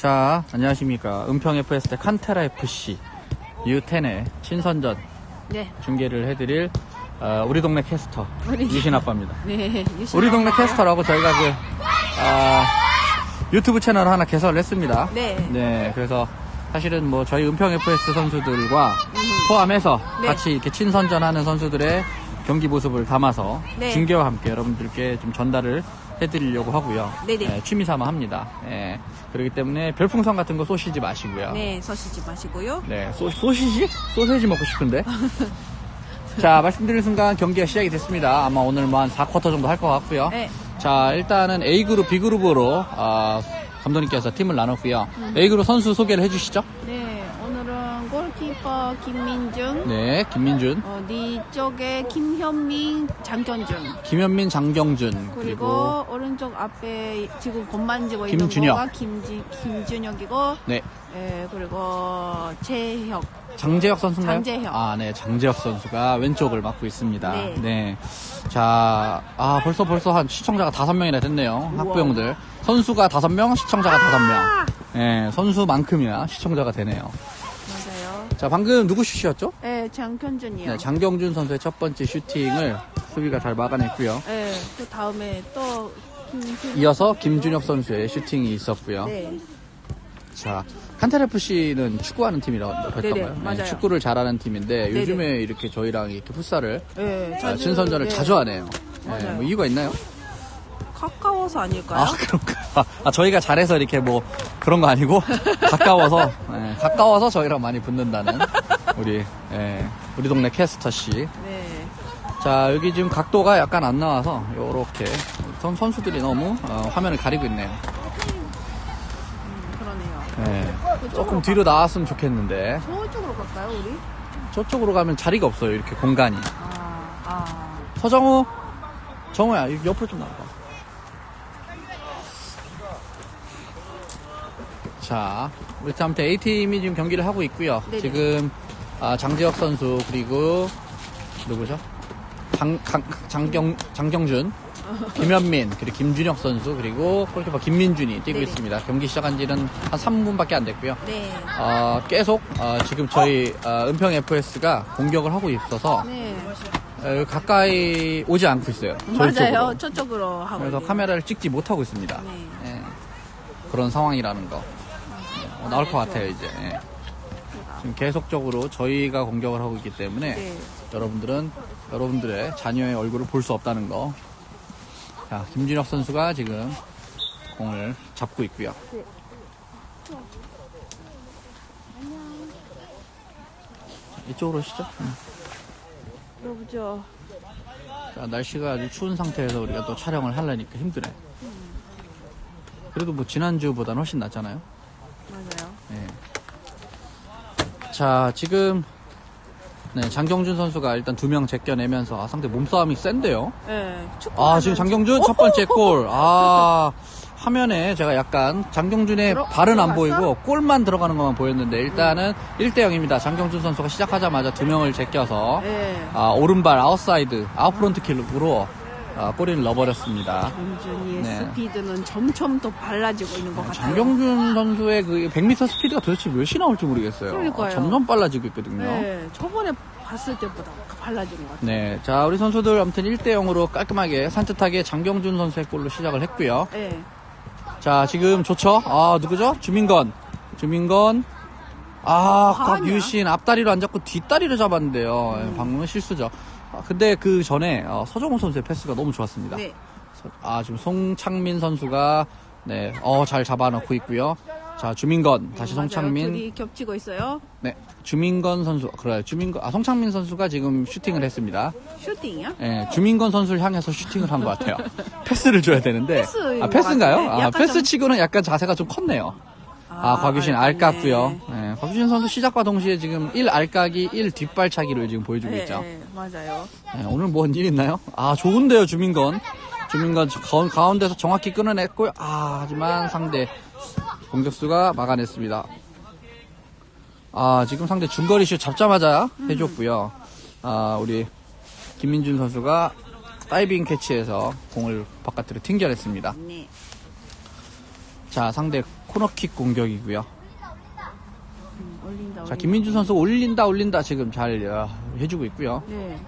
자, 안녕하십니까. 은평 FS 대 칸테라 FC U10의 친선전 네. 중계를 해드릴 어, 우리 동네 캐스터 우리- 유신 아빠입니다. 네. 유신 우리 동네 아빠요? 캐스터라고 저희가 그 아, 유튜브 채널 하나 개설을 했습니다. 네. 네, 그래서 사실은 뭐 저희 은평 FS 선수들과 포함해서 네. 같이 이렇게 친선전하는 선수들의 경기 모습을 담아서 네. 중계와 함께 여러분들께 좀 전달을 해드리려고 하고요. 네네. 네, 취미 삼아 합니다. 네, 그렇기 때문에 별풍선 같은 거 쏘시지 마시고요. 네, 서시지 마시고요. 네, 소, 소시지? 소세지 먹고 싶은데. 자, 말씀드린 순간 경기가 시작이 됐습니다. 아마 오늘 뭐한 4쿼터 정도 할 것 같고요. 네. 자, 일단은 A그룹, B그룹으로, 아, 감독님께서 팀을 나눴고요. A그룹 선수 소개를 해주시죠. 네, 골키퍼 김민준, 네, 김민준, 어, 네 쪽에 김현민, 장현준. 김현민, 장경준, 그리고, 그리고, 오른쪽 앞에 지금 공 만지고 있는 김준혁. 거가 김지, 김준혁이고, 네, 예, 그리고 재혁. 장재혁 선수인가요? 장재혁. 아, 네, 장재혁 선수가 왼쪽을 맡고 있습니다. 네. 자, 아, 벌써 벌써 한 시청자가 다섯 명이나 됐네요. 학부형들. 선수가 다섯 명, 시청자가 다섯 명. 아! 예, 선수만큼이나 시청자가 되네요. 자, 방금 누구 슛이었죠? 예, 장현준이요. 네, 장경준 선수의 첫 번째 슈팅을 수비가 잘 막아냈고요. 예, 그 다음에 또, 김준혁. 이어서 김준혁 선수의 슈팅이 있었고요. 네. 자, 칸테레프 씨는 축구하는 팀이라고 했던 네네, 거예요. 맞아요. 축구를 잘하는 팀인데 네네. 요즘에 이렇게 저희랑 이렇게 풋살을 예, 아, 친선전을 네. 자주 하네요. 네, 맞아요. 뭐 이유가 있나요? 가까워서 아닐까요? 아, 그런가. 아, 저희가 잘해서 이렇게 뭐 그런 거 아니고 가까워서 예, 가까워서 저희랑 많이 붙는다는 우리 예, 우리 동네 캐스터 씨. 네. 자, 여기 지금 각도가 약간 안 나와서 요렇게 선, 선수들이 너무 어, 화면을 가리고 있네요. 음, 그러네요. 예, 조금 뒤로 나왔으면 좋겠는데 저쪽으로 갈까요, 우리? 저쪽으로 가면 자리가 없어요. 이렇게 공간이. 아, 아. 서정우, 정우야, 옆으로 좀 나와봐. 자, 우리 아무튼 A팀이 지금 경기를 하고 있고요. 네네. 지금 아, 장재혁 선수 그리고 누구죠? 장, 강- 장경, 장경준, 김현민, 그리고 김준혁 선수, 그리고 골키퍼 김민준이 뛰고 네네. 있습니다. 경기 시작한 지는 한 3분밖에 안 됐고요. 네. 어, 계속 어, 지금 저희 어, 은평 FS가 공격을 하고 있어서 네. 어, 가까이 오지 않고 있어요. 저희 맞아요. 쪽으로. 저쪽으로 하고. 그래서 있네요. 카메라를 찍지 못하고 있습니다. 네. 예. 그런 상황이라는 거. 어, 나올 것 같아요, 이제. 예. 지금 계속적으로 저희가 공격을 하고 있기 때문에 네. 여러분들은 여러분들의 자녀의 얼굴을 볼 수 없다는 거. 자, 김준혁 선수가 지금 공을 잡고 있고요. 자, 이쪽으로 오시죠. 음. 여보죠. 자, 날씨가 아주 추운 상태에서 우리가 또 촬영을 하려니까 힘드네. 그래도 뭐 지난주보다는 훨씬 낫잖아요. 예. 자, 지금 네, 장경준 선수가 일단 두 명 제껴내면서 아, 상대 몸싸움이 센데요. 네. 아, 지금 장경준 첫 번째 골. 아, 화면에 제가 약간 장경준의 들어- 발은 안 들어갔어? 보이고 골만 들어가는 것만 보였는데 일단은 1대 0입니다. 장경준 선수가 시작하자마자 두 명을 제껴서 네. 아, 오른발 아웃사이드 아웃프론트 킬로 아, 골인을 넣어버렸습니다. 네. 스피드는 점점 더 발라지고 있는 것 같아요. 장경준 선수의 그 100m 스피드가 도대체 몇이 나올지 모르겠어요. 그러니까요. 아, 점점 빨라지고 있거든요. 네. 네. 저번에 봤을 때보다 발라지는 것 같아요. 자, 우리 선수들 아무튼 1대 0으로 깔끔하게 산뜻하게 장경준 선수의 골로 시작을 했고요. 네. 자, 지금 좋죠? 아, 누구죠? 주민건. 주민건. 아, 아니야. 곽유신 앞다리로 안 잡고 뒷다리로 잡았는데요. 예, 방금은 실수죠. 아, 근데 그 전에 어, 서정호 선수의 패스가 너무 좋았습니다. 네. 아, 지금 송창민 선수가 네, 어, 잘 잡아놓고 있고요. 자, 주민건 다시 맞아요. 송창민. 둘이 겹치고 있어요. 네, 주민건 선수. 그래요. 주민건 아, 송창민 선수가 지금 슈팅을 했습니다. 슈팅이요? 예, 주민건 선수를 향해서 슈팅을 한 것 같아요. 패스를 줘야 되는데. 패스인 아, 것 패스인가요? 아, 약간 패스 좀- 치고는 약간 자세가 좀 컸네요. 아, 곽유신 아, 알깠고요. 네. 예, 곽유신 선수 시작과 동시에 지금 1 알까기, 1 뒷발차기를 지금 보여주고 네, 있죠. 네, 맞아요. 예, 오늘 뭔 일 있나요? 아, 좋은데요, 주민건. 주민건 가운- 가운데서 정확히 끊어냈고요. 아, 하지만 상대 공격수가 막아냈습니다. 아, 지금 상대 중거리 슛 잡자마자 해줬고요. 아, 우리 김민준 선수가 다이빙 캐치해서 공을 바깥으로 튕겨냈습니다. 네. 자, 상대 코너킥 공격이고요. 음, 올린다. 자, 올린다. 김민준 선수 올린다, 올린다 지금 잘 어, 해주고 있고요. 네.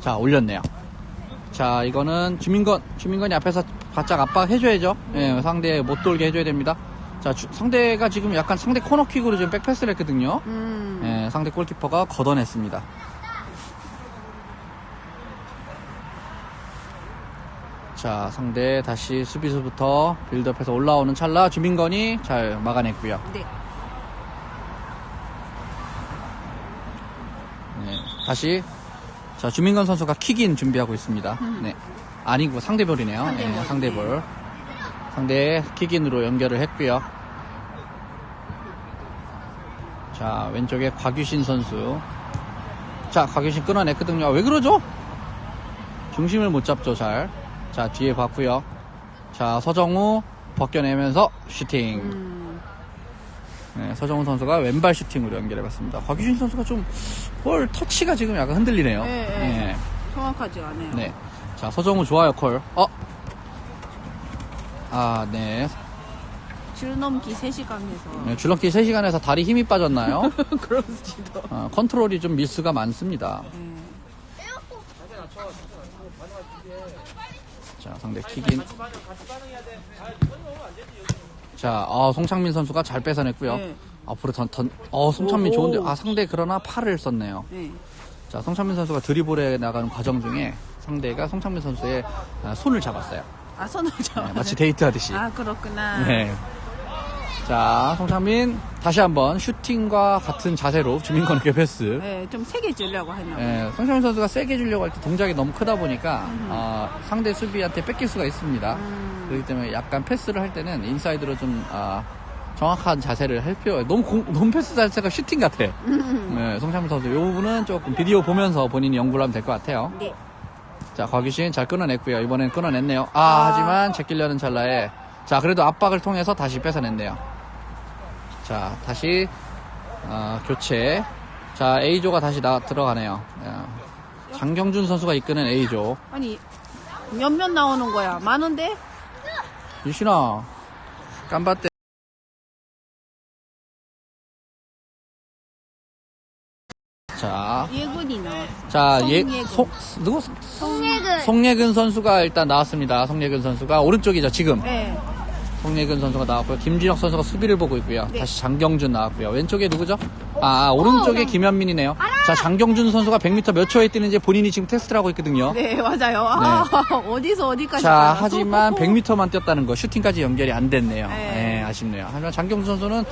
자, 올렸네요. 자, 이거는 주민건, 주민건이 앞에서 바짝 압박해줘야죠. 예, 상대 못 돌게 해줘야 됩니다. 자, 주- 상대가 지금 약간 상대 코너킥으로 지금 백패스를 했거든요. 음. 예, 상대 골키퍼가 걷어냈습니다. 자, 상대 다시 수비수부터 빌드업해서 올라오는 찰나 주민건이 잘 막아냈고요. 네. 네, 다시 자 주민건 선수가 킥인 준비하고 있습니다. 네, 아니고 상대볼이네요. 상대볼. 네, 상대볼. 상대 킥인으로 연결을 했고요. 자 왼쪽에 곽유신 선수. 자 곽유신 끊어냈거든요. 왜 그러죠? 중심을 못 잡죠 잘. 자 뒤에 봤고요. 자 서정우 벗겨내면서 슈팅. 음. 네, 서정훈 선수가 왼발 슈팅으로 연결해봤습니다. 곽유신 선수가 좀 볼 터치가 지금 약간 흔들리네요. 네, 네. 정확하지 않아요. 네. 자, 서정훈 좋아요, 콜. 어? 아, 네. 줄 넘기 3시간에서. 네, 줄넘기 3시간에서 다리 힘이 빠졌나요? 그럴지도. 어, 컨트롤이 좀 미스가 많습니다. 네. 자, 상대 킥인. 자, 아, 송창민 선수가 잘 뺏어냈고요. 네. 앞으로 던, 던, 어, 송창민 오, 좋은데, 오. 아, 상대 그러나 팔을 썼네요. 네. 자, 송창민 선수가 드리블에 나가는 과정 중에 상대가 송창민 선수의 아, 손을 잡았어요. 아, 손을 네, 잡아. 마치 데이트하듯이. 아, 그렇구나. 네. 자, 송창민 다시 한번 슈팅과 같은 자세로 주민권에게 패스. 네, 좀 세게 주려고 했나 봐요. 네, 송창민 선수가 세게 주려고 할 때 동작이 너무 크다 보니까 아, 상대 수비한테 뺏길 수가 있습니다. 음. 그렇기 때문에 약간 패스를 할 때는 인사이드로 좀 아, 정확한 자세를 할 필요가 너무 공, 너무 패스 자체가 슈팅 같아. 음. 네, 송창민 선수 이 부분은 조금 비디오 보면서 본인이 연구를 하면 될 것 같아요. 네. 자, 곽유신 잘 끊어냈고요. 이번엔 끊어냈네요. 아, 아. 하지만 제끼려는 찰나에 자, 그래도 압박을 통해서 다시 뺏어냈네요. 자, 다시 어, 교체. 자, A조가 다시 나 들어가네요. 야, 장경준 선수가 이끄는 A조. 아니, 몇몇 나오는 거야? 많은데? 유신아, 깜bat대. 자, 예근이 나왔어. 자, 예, 송예근. 송, 누구? 송예근. 송예근 선수가 일단 나왔습니다. 송예근 선수가 오른쪽이죠, 지금. 네. 송예근 선수가 나왔고요. 김진혁 선수가 수비를 보고 있고요. 네. 다시 장경준 나왔고요. 왼쪽에 누구죠? 아, 오른쪽에 김현민이네요. 자, 장경준 선수가 100m 몇 초에 뛰는지 본인이 지금 테스트를 하고 있거든요. 네, 맞아요. 아, 어디서 어디까지 자, 가나? 하지만 100m만 뛰었다는 거 슈팅까지 연결이 안 됐네요. 네. 네, 아쉽네요. 하지만 장경준 선수는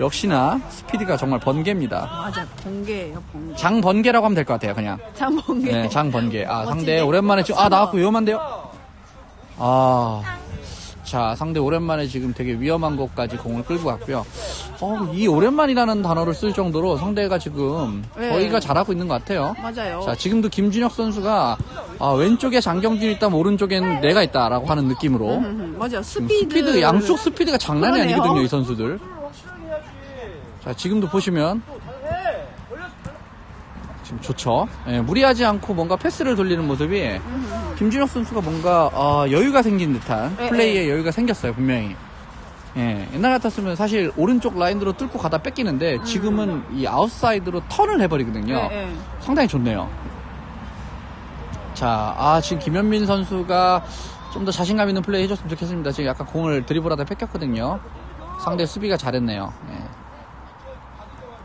역시나 스피드가 정말 번개입니다. 맞아, 번개예요, 번개. 장번개라고 하면 될 것 같아요, 그냥. 장번개. 네, 장번개. 아, 상대 멋진데? 오랜만에 지금, 아, 나왔고 위험한데요? 아. 자, 상대 오랜만에 지금 되게 위험한 곳까지 공을 끌고 갔고요. 어, 이 오랜만이라는 단어를 쓸 정도로 상대가 지금 네. 저희가 잘하고 있는 것 같아요. 맞아요. 자, 지금도 김준혁 선수가 아, 왼쪽에 장경준이 있다면 오른쪽엔 내가 있다라고 하는 느낌으로 음, 맞아, 지금 스피드. 스피드, 양쪽 스피드가 장난이 그러네요. 아니거든요, 이 선수들. 자, 지금도 보시면 지금 좋죠. 예, 무리하지 않고 뭔가 패스를 돌리는 모습이 김준혁 선수가 뭔가 어, 여유가 생긴 듯한 네, 플레이에 여유가 생겼어요, 분명히. 예, 옛날 같았으면 사실 오른쪽 라인으로 뚫고 가다 뺏기는데 지금은 이 아웃사이드로 턴을 해버리거든요. 네, 네. 상당히 좋네요. 자, 아, 지금 김현민 선수가 좀 더 자신감 있는 플레이 해줬으면 좋겠습니다. 지금 약간 공을 드리블하다 뺏겼거든요. 상대 수비가 잘했네요. 예.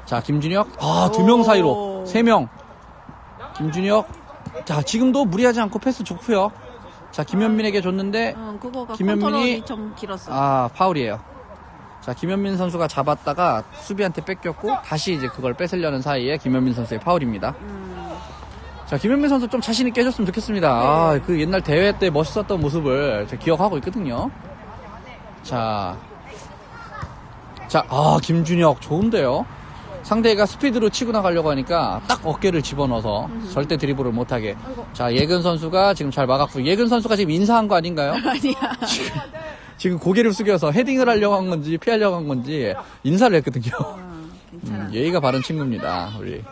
자, 김준혁. 아, 두명 오. 사이로. 세 명. 김준혁. 자, 지금도 무리하지 않고 패스 좋고요. 자, 김현민에게 줬는데, 음, 그거가 김현민이- 컨트롤이 좀 길었어. 아, 파울이에요. 자, 김현민 선수가 잡았다가 수비한테 뺏겼고, 다시 이제 그걸 뺏으려는 사이에 김현민 선수의 파울입니다. 음, 자, 김현민 선수 좀 자신 있게 해줬으면 좋겠습니다. 아, 그 옛날 대회 때 멋있었던 모습을 제가 기억하고 있거든요. 자. 자, 아, 김준혁 좋은데요? 상대가 스피드로 치고 나가려고 하니까 딱 어깨를 집어넣어서 절대 드리블을 못하게. 자, 예근 선수가 지금 잘 막았고, 예근 선수가 지금 인사한 거 아닌가요? 아니야. 지금 고개를 숙여서 헤딩을 하려고 한 건지 피하려고 한 건지 인사를 했거든요. 음, 괜찮아. 음, 예의가 바른 친구입니다, 우리.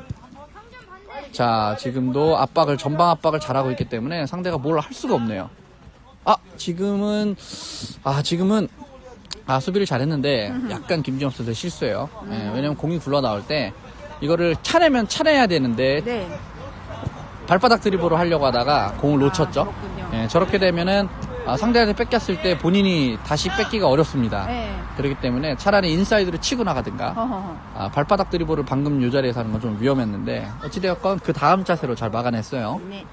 자, 지금도 압박을, 전방 압박을 잘하고 있기 때문에 상대가 뭘 할 수가 없네요. 아, 지금은, 아, 지금은 아 수비를 잘했는데 약간 김지영 선수 실수예요. 예, 왜냐면 공이 굴러 나올 때 이거를 차내면 차내야 되는데 네. 발바닥 드리블을 하려고 하다가 공을 놓쳤죠. 아, 그렇군요. 예, 저렇게 되면은 아, 상대한테 뺏겼을 때 본인이 다시 뺏기가 어렵습니다. 네. 그렇기 때문에 차라리 인사이드로 치고 나가든가 허허허. 아, 발바닥 드리블을 방금 요 자리에서 하는 건 좀 위험했는데 어찌되었건 그 다음 자세로 잘 막아냈어요. 네.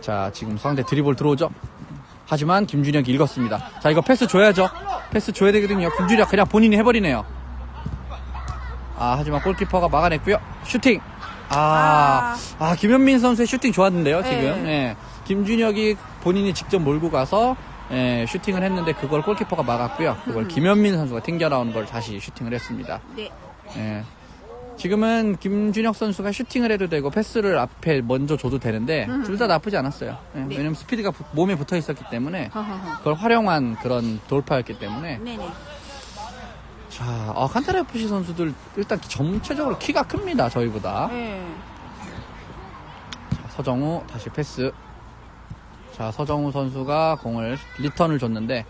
자 지금 상대 드리블 들어오죠. 하지만 김준혁이 읽었습니다. 자 이거 패스 줘야죠. 패스 줘야 되거든요. 김준혁 그냥 본인이 해버리네요. 아 하지만 골키퍼가 막아냈고요. 슈팅. 아, 아 김현민 선수의 슈팅 좋았는데요 지금. 네. 예. 김준혁이 본인이 직접 몰고 가서 예, 슈팅을 했는데 그걸 골키퍼가 막았고요. 그걸 김현민 선수가 튕겨 나오는 걸 다시 슈팅을 했습니다. 네. 예. 지금은 김준혁 선수가 슈팅을 해도 되고 패스를 앞에 먼저 줘도 되는데 둘다 나쁘지 않았어요. 예, 네. 왜냐면 스피드가 부- 몸에 붙어 있었기 때문에 허허허. 그걸 활용한 그런 돌파였기 때문에 네네. 자, 아, 칸타라 FC 선수들 일단 전체적으로 키가 큽니다. 저희보다. 네. 자, 서정우 다시 패스. 자, 서정우 선수가 공을 리턴을 줬는데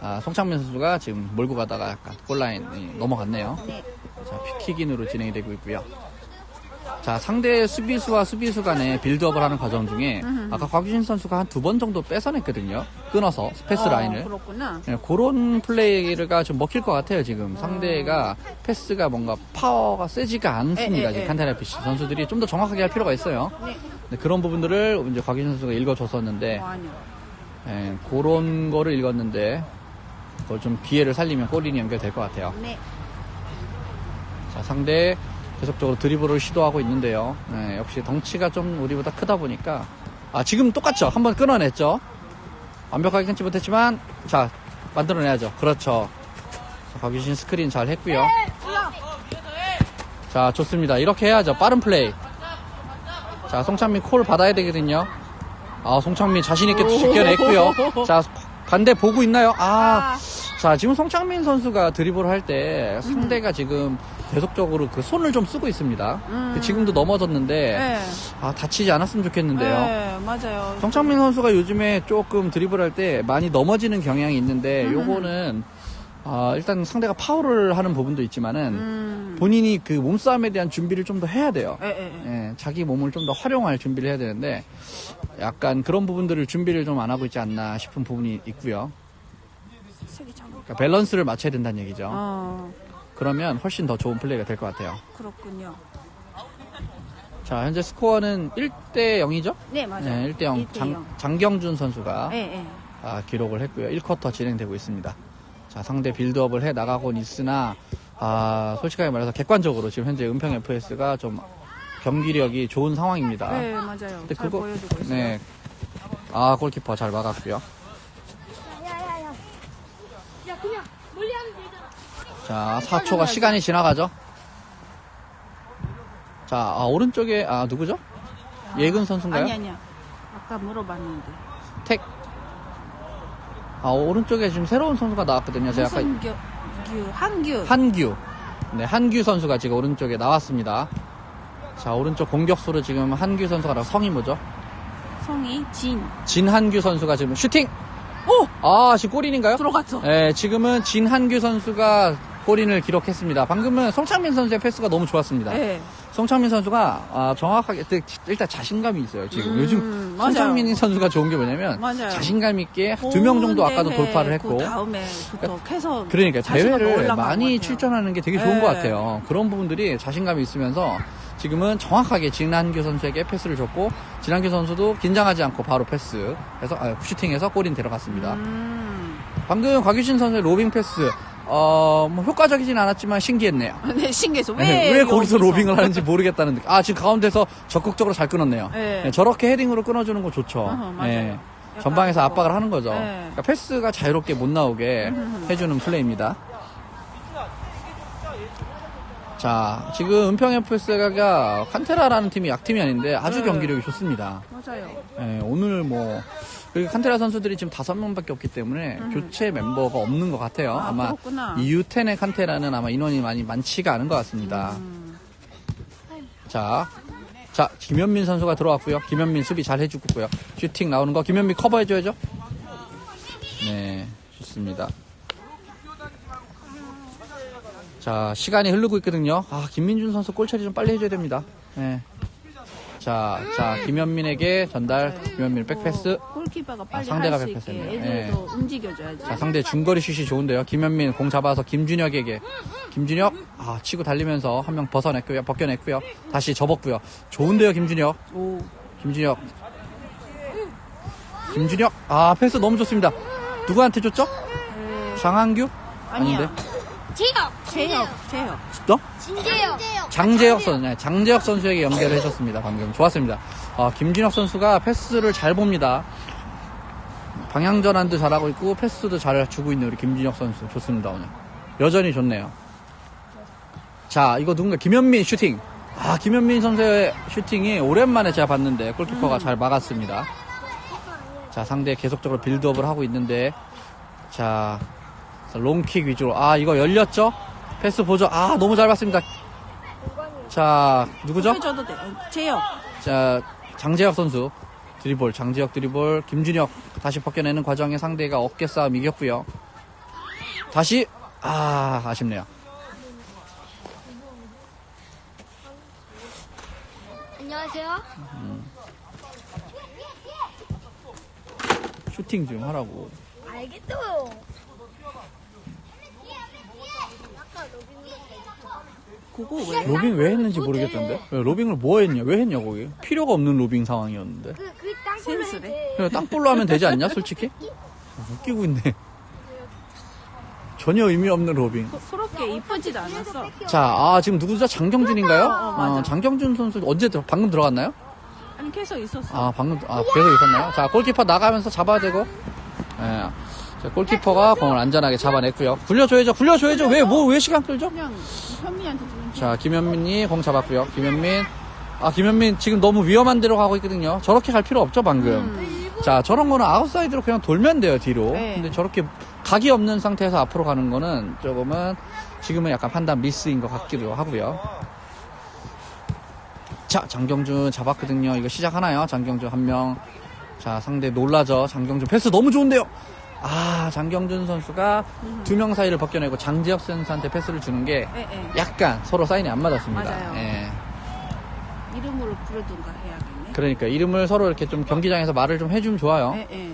아, 송창민 선수가 지금 몰고 가다가 약간 골라인이 넘어갔네요. 네. 자, 킥인으로 진행이 되고 있고요. 자, 상대 수비수와 수비수 간의 빌드업을 하는 과정 중에 아까 곽유신 선수가 한 두 번 정도 뺏어냈거든요. 끊어서 패스 어, 라인을. 그렇구나. 네, 그런 플레이가 좀 먹힐 것 같아요, 지금. 상대가 패스가 뭔가 파워가 세지가 않습니다. 에, 에, 지금 에. 칸타나 PC 선수들이 좀 더 정확하게 할 필요가 있어요. 네. 네, 그런 부분들을 이제 곽유신 선수가 읽어줬었는데, 어, 아니요. 예, 그런 거를 읽었는데, 그걸 좀 기회를 살리면 골인이 연결될 것 같아요. 네. 자, 상대 계속적으로 드리블을 시도하고 있는데요. 네, 역시 덩치가 좀 우리보다 크다 보니까 아 지금 똑같죠. 한번 끊어냈죠. 완벽하게 끊지 못했지만 자 만들어내야죠. 그렇죠. 자, 박유신 스크린 잘 했고요. 자 좋습니다. 이렇게 해야죠. 빠른 플레이. 자 송창민 콜 받아야 되거든요. 아 송창민 자신 있게 지켜냈고요. 자 반대 보고 있나요? 아. 아. 자, 지금 송창민 선수가 드리블을 할때 상대가 지금 계속적으로 그 손을 좀 쓰고 있습니다. 음. 지금도 넘어졌는데 네. 아, 다치지 않았으면 좋겠는데요. 네, 맞아요. 송창민 선수가 요즘에 조금 드리블 할 때 많이 넘어지는 경향이 있는데 음. 요거는 아, 일단 상대가 파울을 하는 부분도 있지만은 음. 본인이 그 몸싸움에 대한 준비를 좀 더 해야 돼요. 예, 예, 예. 예, 자기 몸을 좀 더 활용할 준비를 해야 되는데 약간 그런 부분들을 준비를 좀 안 하고 있지 않나 싶은 부분이 있고요. 그러니까 밸런스를 맞춰야 된다는 얘기죠. 어, 그러면 훨씬 더 좋은 플레이가 될 것 같아요. 그렇군요. 자, 현재 스코어는 1대 0이죠? 네, 맞아요. 네, 1대 0. 1대 장, 0. 장경준 선수가 예, 예. 아, 기록을 했고요. 1쿼터 진행되고 있습니다. 자, 상대 빌드업을 해 나가곤 있으나 아, 솔직하게 말해서 객관적으로 지금 현재 은평 FS가 좀 경기력이 좋은 상황입니다. 네, 맞아요. 근데 잘 그거 보여주고 있어요. 네. 아, 골키퍼 잘 막았고요. 자, 4초가 시간이 지나가죠. 자, 아, 오른쪽에 아, 누구죠? 예근 선수인가요? 아니, 아니야. 아까 물어봤는데. 택. 아, 오른쪽에 지금 새로운 선수가 나왔거든요. 제가 아까 무슨 교, 규, 한규. 한규. 네, 한규 선수가 지금 오른쪽에 나왔습니다. 자, 오른쪽 공격수로 지금 한규 선수가 나와 성이 뭐죠? 성이 진. 진한규 선수가 지금 슈팅! 오! 아, 지금 골인인가요? 들어갔어. 네, 지금은 진한규 선수가 골인을 기록했습니다. 방금은 송창민 선수의 패스가 너무 좋았습니다. 네. 송창민 선수가 아, 정확하게 일단- 자신감이 있어요. 지금 음, 요즘 맞아요. 송창민 선수가 좋은 게 뭐냐면 맞아요. 자신감 있게 두 명 정도 아까도 돌파를 했고 그 다음에부터 계속. 그러니까 자신감이 대회를 많이. 출전하는 게 되게 좋은 네. 것 같아요. 그런 부분들이 자신감이 있으면서 지금은 정확하게 진한규 선수에게 패스를 줬고 진한규 선수도 긴장하지 않고 바로 패스해서 아, 슈팅해서 골인 들어갔습니다. 음. 방금 곽유신 선수의 로빙 패스 어, 뭐 효과적이진 않았지만 신기했네요. 네, 신기해서. 왜, 네, 왜 거기서? 로빙을 하는지 모르겠다는 느낌. 아, 지금 가운데서 적극적으로 잘 끊었네요. 네. 네, 저렇게 헤딩으로 끊어주는 거 좋죠. 어허, 맞아요. 네, 전방에서 그거. 압박을 하는 거죠. 네. 그러니까 패스가 자유롭게 못 나오게 해주는 플레이입니다. 자, 지금 은평 FS가 칸테라라는 팀이 약팀이 아닌데 아주 네. 경기력이 좋습니다. 맞아요. 네, 오늘 뭐 그리고 칸테라 선수들이 지금 다섯 명밖에 없기 때문에 교체 멤버가 없는 것 같아요. 아, 아마 그렇구나. 이유텐의 칸테라는 아마 인원이 많이 많지가 않은 것 같습니다. 음. 자, 자 김현민 선수가 들어왔고요. 김현민 수비 잘 해주고 있고요. 슈팅 나오는 거 김현민 커버해줘야죠. 네, 좋습니다. 자, 시간이 흐르고 있거든요. 아, 김민준 선수 골 처리 좀 빨리 해줘야 됩니다. 네. 자, 자, 김현민에게 전달. 김현민 백패스. 어, 골키퍼가 빨리 상대가 할수 있게 백패스였네요. 애들도 움직여줘야지. 자, 상대 중거리 슛이 좋은데요. 김현민 공 잡아서 김준혁에게. 김준혁, 아, 치고 달리면서 한 명 벗어냈고요. 벗겨냈고요. 다시 접었고요. 좋은데요, 김준혁. 오. 김준혁. 김준혁, 아, 패스 너무 좋습니다. 누구한테 줬죠? 장한규? 아니야. 아닌데? 제 요. 재혁, 재혁. 너? 진재요. 장재혁 선수, 네, 장재혁 선수에게 연결을 해줬습니다. 방금 좋았습니다. 아, 김준혁 선수가 패스를 잘 봅니다. 방향 전환도 잘하고 있고 패스도 잘 주고 있는 우리 김준혁 선수 좋습니다 오늘. 여전히 좋네요. 자, 이거 누군가 김현민 슈팅. 아, 김현민 선수의 슈팅이 오랜만에 제가 봤는데 골키퍼가 잘 막았습니다. 자, 상대 계속적으로 빌드업을 하고 있는데 자, 롱킥 위주로. 아, 이거 열렸죠? 패스 보죠. 아, 너무 잘 봤습니다. 자, 누구죠? 해줘도 돼. 어, 재혁. 자, 장재혁 선수. 드리볼, 장재혁 드리볼, 김준혁 다시 벗겨내는 과정에 상대가 어깨 싸움 이겼고요. 다시, 아, 아쉽네요. 안녕하세요. 슈팅 좀 하라고. 알겠어요. 그거 왜? 로빙 왜 했는지 모르겠던데? 왜 로빙을 뭐 했냐? 왜 했냐, 거기? 필요가 없는 로빙 상황이었는데. 그, 그 센스래. 그냥 땅볼로 하면 되지 않냐, 솔직히? 웃기고 있네. 전혀 의미 없는 로빙. 서럽게 이쁘지도 않았어. 자, 아, 지금 누구죠? 장경준인가요? 어, 맞아. 장경준 선수 언제 들어, 방금 들어갔나요? 아니 계속 있었어. 아, 방금, 아, 계속 있었나요? 자, 골키퍼 나가면서 잡아야 되고. 예. 자, 골키퍼가 공을 안전하게 잡아냈고요. 굴려줘야죠, 굴려줘야죠. 왜, 뭐, 왜 시간 끌죠? 그냥 현미한테 주면 돼. 자, 김현민이 공 잡았고요. 김현민. 아, 김현민 지금 너무 위험한 데로 가고 있거든요. 저렇게 갈 필요 없죠, 방금. 음. 자, 저런 거는 아웃사이드로 그냥 돌면 돼요, 뒤로. 네. 근데 저렇게 각이 없는 상태에서 앞으로 가는 거는 조금은 지금은 약간 판단 미스인 것 같기도 하고요. 자, 장경준 잡았거든요. 이거 시작하나요? 장경준 한 명. 자, 상대 놀라죠. 장경준 패스 너무 좋은데요. 아, 장경준 선수가 두 명 사이를 벗겨내고 장지혁 선수한테 패스를 주는 게 예, 예. 약간 서로 사인이 안 맞았습니다. 맞아요. 예. 이름으로 부르든가 해야겠네. 그러니까 이름을 서로 이렇게 좀 경기장에서 말을 좀 해주면 좋아요. 예, 예.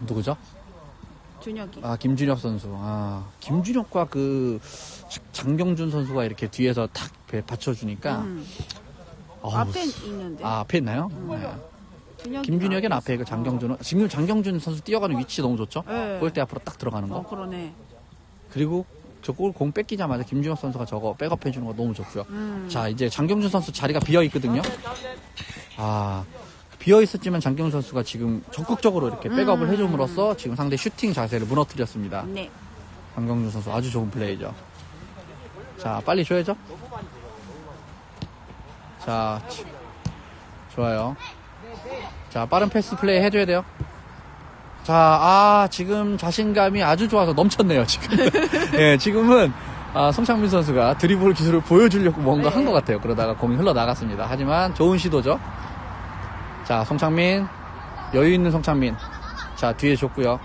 누구죠? 준혁이. 아 김준혁 선수. 아 김준혁과 그 장경준 선수가 이렇게 뒤에서 탁 배- 받쳐주니까. 음. 어우, 앞에 있는데. 아 앞에 있나요? 네. 김준혁은 앞에 앞에 그. 장경준은 지금 장경준 선수 뛰어가는 위치 너무 좋죠? 네. 골대 앞으로 딱 들어가는 거. 어, 그러네. 그리고 저골 공 뺏기자마자 김준혁 선수가 저거 백업 해주는 거 너무 좋고요. 음. 자 이제 장경준 선수 자리가 비어 있거든요. 아 비어 있었지만 장경준 선수가 지금 적극적으로 이렇게 백업을 음. 해줌으로써 지금 상대 슈팅 자세를 무너뜨렸습니다. 네. 장경준 선수 아주 좋은 플레이죠. 자 빨리 줘야죠. 자 치- 좋아요. 자 빠른 패스 플레이 해줘야 돼요. 자, 아, 지금 자신감이 아주 좋아서 넘쳤네요, 지금. 예, 지금은, 아, 송창민 선수가 드리블 기술을 보여주려고 뭔가 한것 같아요. 그러다가 공이 흘러나갔습니다. 하지만 좋은 시도죠. 자, 송창민. 여유 있는 송창민. 자, 뒤에 줬고요.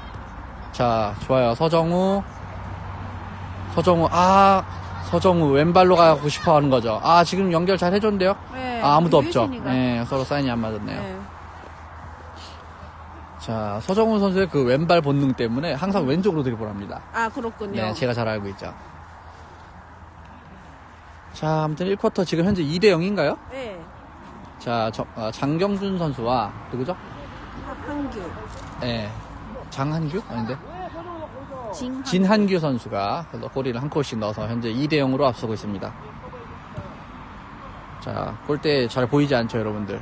자, 좋아요. 서정우. 서정우, 아, 서정우 왼발로 가고 싶어 하는 거죠. 아, 지금 연결 잘 해줬는데요? 네. 아, 아무도 없죠. 예, 서로 사인이 안 맞았네요. 네. 자, 서정훈 선수의 그 왼발 본능 때문에 항상 왼쪽으로 드리블 합니다. 아, 그렇군요. 네, 제가 잘 알고 있죠. 자, 아무튼 1쿼터 지금 현재 2대 0인가요? 네. 자, 저- 어, 장경준 선수와 누구죠? 한규. 네. 장한규? 아닌데? 진. 진한규 선수가 골리를 한 골씩 넣어서 현재 2대 0으로 앞서고 있습니다. 자, 골대 잘 보이지 않죠, 여러분들?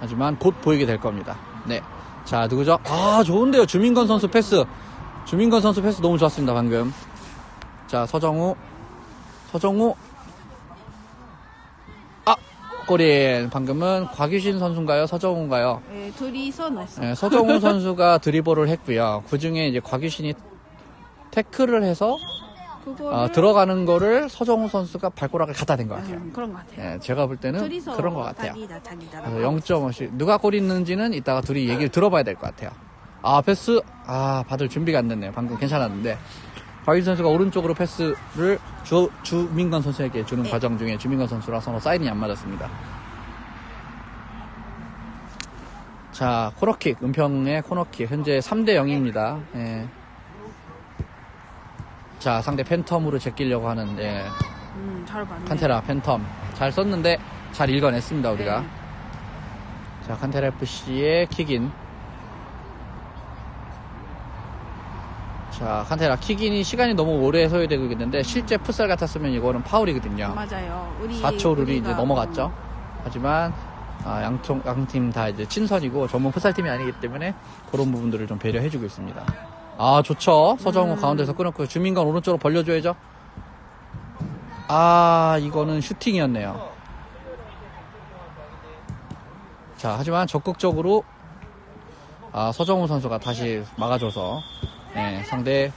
하지만 곧 보이게 될 겁니다. 네. 자, 누구죠? 아, 좋은데요. 주민건 선수 패스. 주민건 선수 패스 너무 좋았습니다, 방금. 자, 서정우. 서정우. 아, 골인. 방금은 곽유신 선수인가요? 서정우인가요? 네, 둘이서 넣었어. 네, 서정우 선수가 드리블을 했고요. 그 중에 이제 곽유신이 태클을 해서 그거를 어, 들어가는 거를 서정우 선수가 발가락을 갖다 댄 것 같아요. 음, 그런 것 같아요. 네, 제가 볼 때는 둘이서 그런 것 같아요. 자기다. 그래서 0.5씩 누가 골 있는지는 이따가 둘이 얘기를 들어봐야 될 것 같아요. 아, 패스. 아, 받을 준비가 안 됐네요. 방금 괜찮았는데. 박유진 선수가 오른쪽으로 패스를 주, 주민건 선수에게 주는 네. 과정 중에 주민건 선수랑 서로 사인이 안 맞았습니다. 자, 코너킥. 은평의 코너킥. 현재 3대 0입니다. 예. 자, 상대 팬텀으로 제끼려고 하는, 예. 음, 잘 봤네. 칸테라 팬텀 잘 썼는데 잘 읽어냈습니다 우리가 네. 자 칸테라 FC의 킥인 자 칸테라 킥인이 시간이 너무 오래 소요되고 있는데 실제 풋살 같았으면 이거는 파울이거든요 맞아요. 우리 4초 룰이 이제 넘어갔죠 어, 하지만 아, 양팀 다 이제 친선이고 전문 풋살팀이 아니기 때문에 그런 부분들을 좀 배려해주고 있습니다 아 좋죠 서정우 음. 가운데서 끊었고요 주민관 오른쪽으로 벌려줘야죠 아 이거는 슈팅이었네요 자 하지만 적극적으로 아 서정우 선수가 다시 막아줘서 예, 상대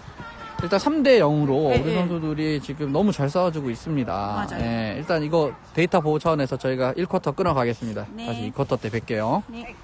일단 3대 0으로 네, 우리 네. 선수들이 지금 너무 잘 싸워주고 있습니다. 맞아요. 예, 일단 이거 데이터 보호 차원에서 저희가 1쿼터 끊어가겠습니다. 네. 다시 2쿼터 때 뵐게요. 네.